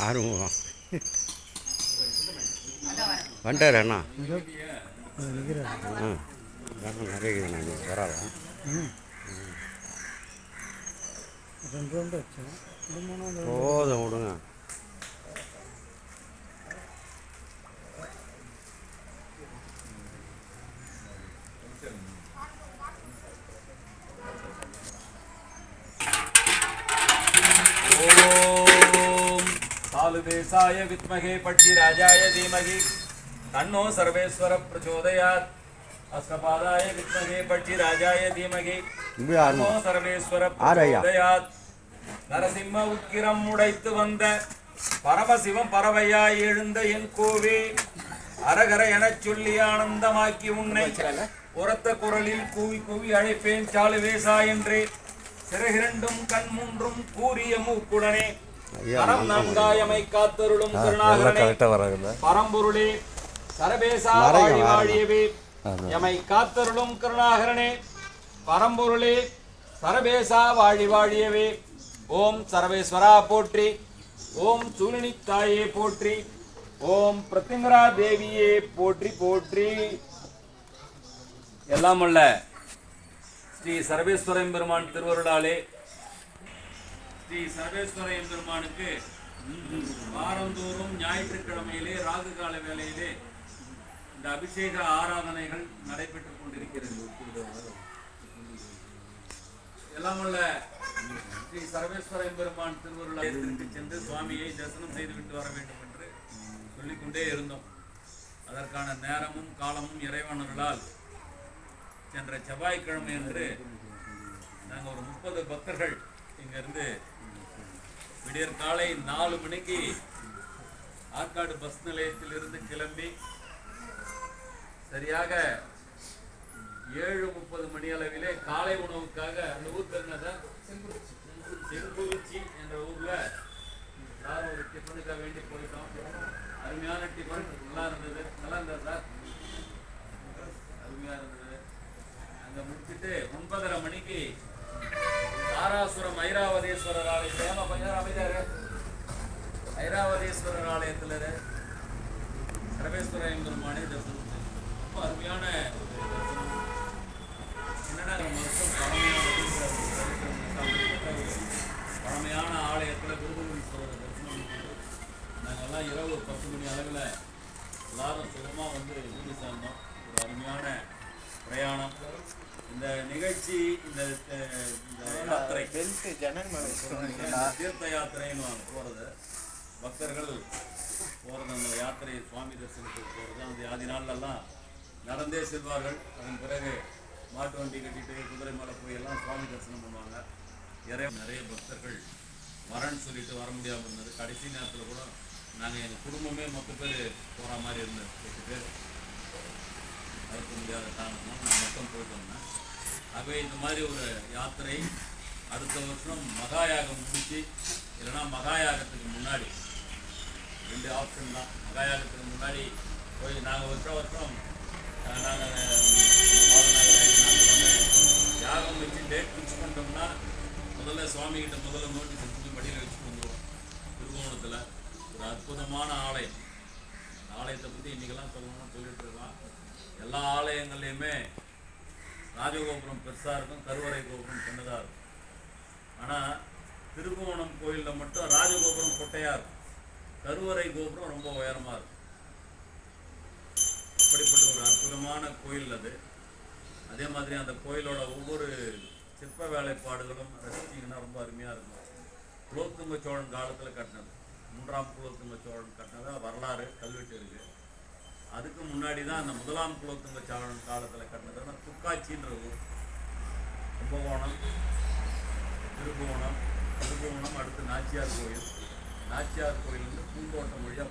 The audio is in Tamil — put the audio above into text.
ஆறுமுகம் வந்துட்டார் அண்ணா? ஆ. நிறைய நான் பரவாயில்ல ரெண்டு ரவுண்டு போதும் விடுங்க. காலுதேசாய வித்மகே பட்சிராஜாய தீமகி. தன்னோ சர்வேஸ்வர பிரச்சோதயாத். அஸ்கபாதாய வித்மகே பட்சிராஜாய தீமகி. இப்படி தன்னோ சர்வேஸ்வர. பிரச்சோதயாத். நரசிம்ம உக்கிரம் உடைத்து வந்த பரமசிவம் பறவையாய் எழுந்த என் கோவே. அரகர எனச் சொல்லி ஆனந்தமாக்கி உன்னை உரத்த குரலில் கூவி கூவி அழைப்பேன் சாலுவேசா என்றே. சிறகிரண்டும் கண் மூன்றும் கூறிய மூக்குடனே. கரம் நான்காயமை காத்தருளும் கருணாகரனே பரம்பொருளே சரபேசா வாழி. வாழியவே. எமை காத்தருளும் கருணாகரனே பரம்பொருளே சரபேசா வாழி வாழியவே. ஓம் சரவேஸ்வரா போற்றி ஓம் சூலினி தாயே போற்றி ஓம் பிரத்திங்கரா தேவியே போற்றி போற்றி. எல்லாம் உள்ள ஸ்ரீ சர்வேஸ்வர எம்பெருமான் திருவருளாலே ஸ்ரீ சர்வேஸ்வர எம்பெருமானுக்கு வாரந்தோறும் ஞாயிற்றுக்கிழமையிலே ராகு கால வேளையிலே இந்த அபிஷேக ஆராதனைகள் நடைபெற்றுக் கொண்டிருக்கிறது. எல்லாம் உள்ள ஸ்ரீ சர்வேஸ்வர எம்பெருமான் திருவருளாயத்திற்கு சென்று சுவாமியை தரிசனம் செய்துவிட்டு வர வேண்டும் என்று சொல்லிக்கொண்டே இருந்தோம். அதற்கான நேரமும் காலமும் இறைவனர்களால் சென்ற செவ்வாய்க்கிழமை என்று நாங்கள் ஒரு முப்பது பக்தர்கள் இங்கிருந்து விடியற் காலை நாலு மணிக்கு ஆற்காடு பஸ் நிலையத்தில் இருந்து கிளம்பி சரியாக ஏழு முப்பது மணி அளவிலே காலை உணவுக்காக அந்த ஊர் பேர் செங்குறிச்சி என்ற ஊர்ல சார் ஒரு டிஃபனுக்காக வேண்டி போயிட்டோம். அருமையான டிஃபன் நல்லா இருந்தது. நல்லா இருந்தா சார்? அருமையா இருந்தது. அங்க முடிச்சிட்டு ஒன்பதரை மணிக்கு தாராசுரம் ஐராவதீஸ்வரர் ஆலயம் ஐராவதீஸ்வரர் ஆலயத்துல சர்வேஸ்வர எம்பெருமானை தரிசனம். ரொம்ப அருமையான தரிசனம். என்னன்னா வருஷம் பழமையான பழமையான ஆலயத்தில் குருகுலீஸ்வரர் தரிசனம் நாங்கெல்லாம் இரவு பத்து மணி அளவில் எல்லாரும் சுகமாக வந்து வீடு சேர்ந்தோம். ஒரு அருமையான பிரயாணம். இந்த நிகழ்ச்சி இந்த யாத்திரை. தீர்த்த யாத்திரைன்னு போகிறது பக்தர்கள் போகிறது அந்த யாத்திரை சுவாமி தரிசனத்துக்கு போகிறது அந்த ஆதி நாள்லலாம் நடந்தே செல்வார்கள். அதன் பிறகு மாட்டு வண்டி கட்டிட்டு குதிரை மேலே போய் எல்லாம் சுவாமி தரிசனம் பண்ணுவாங்க. நிறைய நிறைய பக்தர்கள் வரேன்னு சொல்லிட்டு வர முடியாமல் இருந்தது. கடைசி நேரத்தில் கூட நாங்கள் எங்கள் குடும்பமே மொத்த பேர் போகிற மாதிரி இருந்தது. எட்டு பேர். தவிர்க்க முடியாத காரணம் நான் மொத்தம் போயிட்டு வந்தேன். ஆகவே இந்த மாதிரி ஒரு யாத்திரை அடுத்த வருஷம் மகாயாகம் முடிச்சு இல்லைன்னா மகாயாகத்துக்கு முன்னாடி ரெண்டு ஆப்ஷன் தான். மகாயாகத்துக்கு முன்னாடி போய் நாங்கள் வருஷம் வருஷம் நாங்கள் யாகம் வச்சு டேட் ஃபிக்ஸ் பண்ணிட்டோம்னா முதல்ல சுவாமிகிட்ட முதல்ல நோட்டீஸ் எடுத்து படியில் வச்சுட்டு வந்துடுவோம் திருவோணத்தில் ஒரு அற்புதமான ஆலயம். ஆலயத்தை பற்றி இன்றைக்கெல்லாம் சொல்லணும்னா சொல்லிட்டு இருக்கலாம் எல்லா ஆலயங்கள்லையுமே ராஜகோபுரம் பெருசாக இருக்கும் கருவறை கோபுரம் சின்னதாக இருக்கும். ஆனால் திருகோணம் கோயிலில் மட்டும் ராஜகோபுரம் கொட்டையாக இருக்கும். கருவறை கோபுரம் ரொம்ப உயரமாக இருக்கும் அப்படிப்பட்ட ஒரு அற்புதமான கோயில் அது. அதே மாதிரி அந்த கோயிலோட ஒவ்வொரு சிற்ப வேலைப்பாடுகளும் ரசிச்சிங்கன்னா ரொம்ப அருமையாக இருக்கும். குலோத்துங்க சோழன் காலத்தில் கட்டினது. மூன்றாம் குலோத்துங்க சோழன் கட்டினது வரலாறு கல்வெட்டு இருக்குது அதுக்கு முன்னாடி தான் அந்த முதலாம் குலோத்துங்க சோழன் காலத்தில் கட்டினதுன்னா துக்காட்சின்ற ஊர். கும்பகோணம் திருபுவனம் திருபுவனம் அடுத்து நாச்சியார் கோயில். நாச்சியார் கோயிலேருந்து பூந்தோட்டம் வழியாக